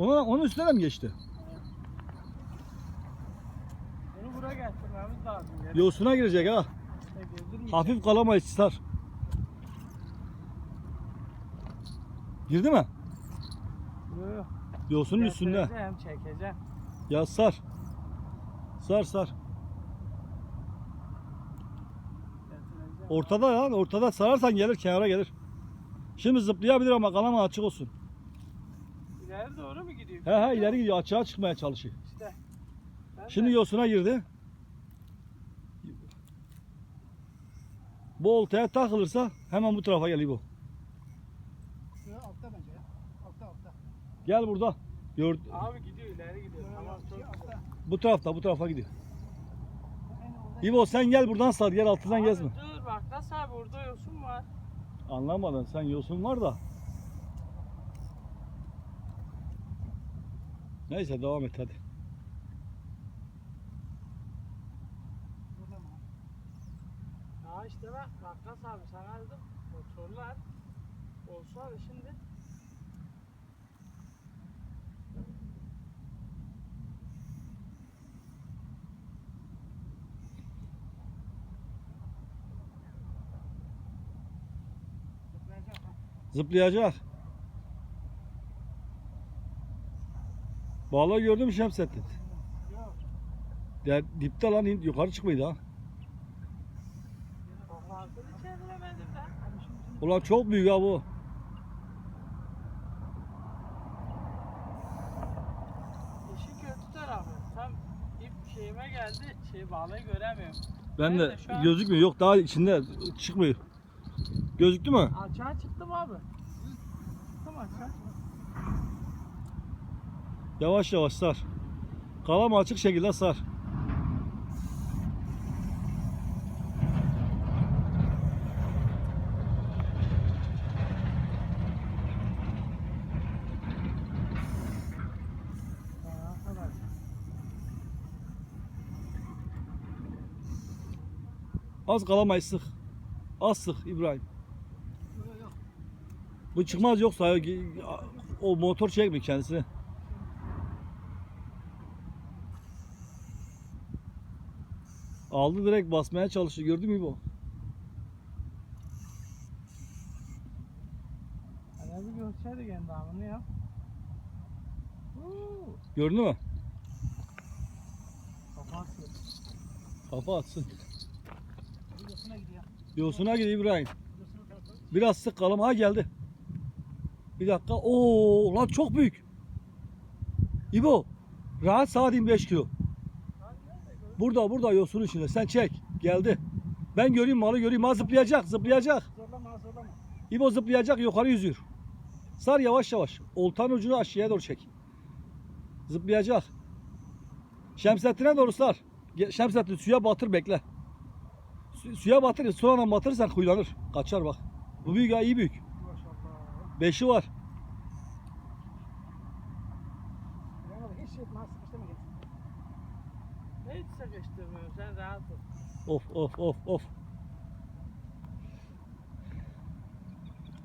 Ona, onun üstüne mi geçti? Bunu buraya getirmemiz lazım. Yosuna girecek ha. gezdirmeyeceğim. Hafif kalamayız sar. Girdi mi? Yok. Yosunun üstünde. Getireceğim, çekeceğim. Ya sar. Sar sar. Ortada ya. Ortada sararsan gelir kenara gelir. Şimdi zıplayabilir ama kalama açık olsun. İleri doğru mu gidiyor? He he ileri gidiyor açığa çıkmaya çalışıyor. İşte. Ben Şimdi de- yosuna girdi. Bu oltaya takılırsa hemen bu tarafa geliyor bu. Altta bence ya. Altta altta. Gel burada. Gör, Abi gidiyor ileri gidiyor. Tamam çok güzel. altta. bu tarafta bu tarafa gidiyor. İbo sen gel buradan sar gel altından gezme. Dur bak nasıl abi orada yosun var. Anlamadın sen yosun var da. Neyse devam et hadi. Ya işte bak Vakkas abi dedim motorlar. Olsa abi şimdi. Zıplayacak ha. Zıplayacak. Balığı gördün mü Şemsettin? Yok. Ya dipte lan yukarı çıkmaydı ha. Ulan çok büyük ha bu. İşin kötü tarafı tam ip şeyime geldi şey balığı göremiyorum. Ben de de an- gözükmüyor. Yok daha içinde çıkmıyor. Gözüktü mü? Açığa çıktım abi. Çıktım açığa. Yavaş yavaş sar. Kalama açık şekilde sar. Az kalamayı sık. Az sık İbrahim. Bu çıkmaz yoksa o motor çekmiyor kendisini. Aldı direkt basmaya çalıştı. Gördün mü bu? Hani bir görseydik endamını ya. Uuu, Gördün mü? Kafası. Kafa atsın. Yosuna gidiyor. Yosuna gidiyor İbrahim. Biraz sık kalama. Ha geldi. Bir dakika. Oo lan çok büyük. İbo. Rahat saat 25 kilo. Burada burada yosunun içinde. Sen çek. Geldi. Ben göreyim malı göreyim. Ha zıplayacak zıplayacak. Zorlama zorlama. İbo zıplayacak yukarı yüzüyor. Sar yavaş yavaş. Oltanın ucunu aşağıya doğru çek. Zıplayacak. Şemsettin'e doğru sar. Şemsettin suya batır bekle. Su- suya batır. Sonra batırırsan huylanır. Kaçar bak. Bu büyük ha iyi büyük. Beşi var. Yani hiç şey etmez. Sıkıştırma git. Hiç sıkıştırmıyorum sen rahat ol. Of of of of.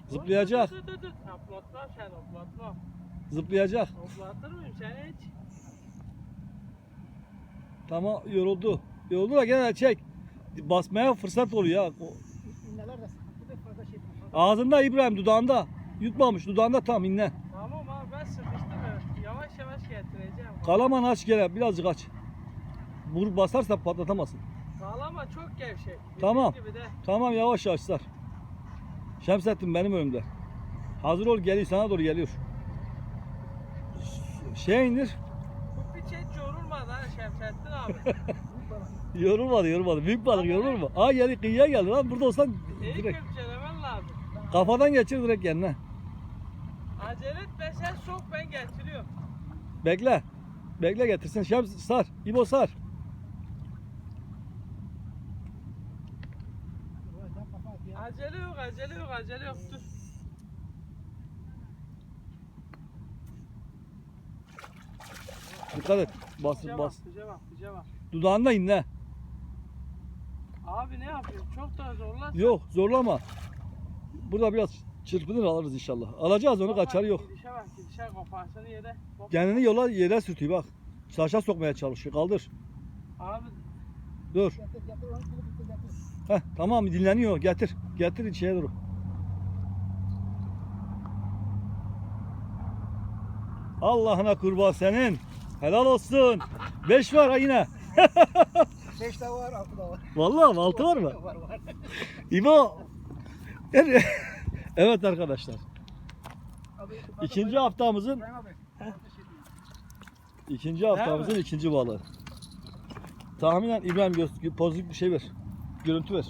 Zıplayacak. Dur dur dur. Hoplatmam sen hoplatmam. Zıplayacak. Hoplatır mıyım seni hiç? Tamam yoruldu. Yoruldu da gene çek. Basmaya fırsat oluyor ya. O- İnneler de sıkıntı da fazla şey. Ağzında İbrahim dudağında. Yutmamış dudağında tam inle. Tamam abi ben sıkıştırmıyorum. Yavaş yavaş getireceğim. Kalaman aç gene birazcık aç. Vur basarsa patlatamazsın. Sağlama çok gevşek. Bizim Tamam. Gibi de. Tamam yavaş yavaş sar. Şemsettin benim önümde. Hazır ol geliyor sana doğru geliyor. Şey indir. Bu piç hiç yorulmadı ha Şemsettin abi. Yorulmadı yorulmadı. Büyük balık yorulur mu? Aa geldi kıyıya geldi lan. Burada olsan İyi direkt. köpçelemen lazım. Kafadan geçir direkt yerine. Acele etme sen sok ben getiriyorum. Bekle. Bekle getirsin. Şems sar. İbo sar. Buradan kafa at ya. Acele yok acele yok acele yok dur. Dikkat et. Bas bak bas. bak piçe bak. Dudağında inle. Abi ne yapıyorsun? Çok da zorlarsan. Yok zorlama. Burada biraz Çırpınır alırız inşallah. Alacağız onu Bak, kaçarı yok. Gidişe bak gidişe kafasını yere. Bak, Kendini yola yere sürtüyor bak. Saça sokmaya çalışıyor. Kaldır. Abi Dur. Heh, tamam dinleniyor. Getir. Getir içeri doğru. Allah'ına kurban senin. Helal olsun. Beş var ha yine. Beş de var altı da var. Vallahi altı var mı? Var var. İbo. evet arkadaşlar. İkinci haftamızın abi. ikinci haftamızın ikinci balığı. Tahminen İbrahim göz, pozitif bir şey ver. Görüntü ver.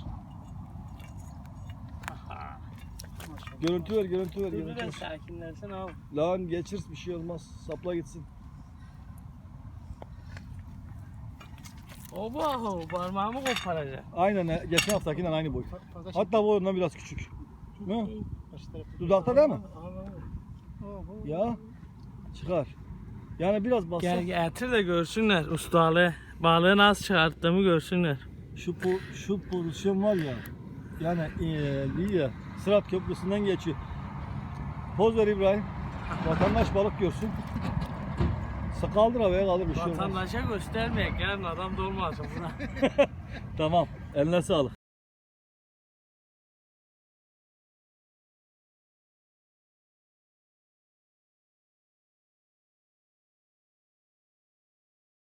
Görüntü ver, görüntü ver, dur görüntü biraz ver. sakinlensin abi. Lan geçir bir şey olmaz. Sapla gitsin. Oba parmağımı koparacak. Aynen he, geçen haftakinden aynı boy. Hatta bu ondan biraz küçük. Ne? Dudakta değil mi? Ya çıkar. Yani biraz bassa Gel getir de görsünler ustalığı. Balığı nasıl çıkarttığımı görsünler. şu po- şu pozisyon var ya. Yani eee iyi ya. Sırat köprüsünden geçiyor. Poz ver İbrahim. Vatandaş balık görsün. Sa- Kaldır havaya kaldır bir şey olmaz. Vatandaşa göstermeyek yarın adam dolmasın buna. Tamam. Eline sağlık.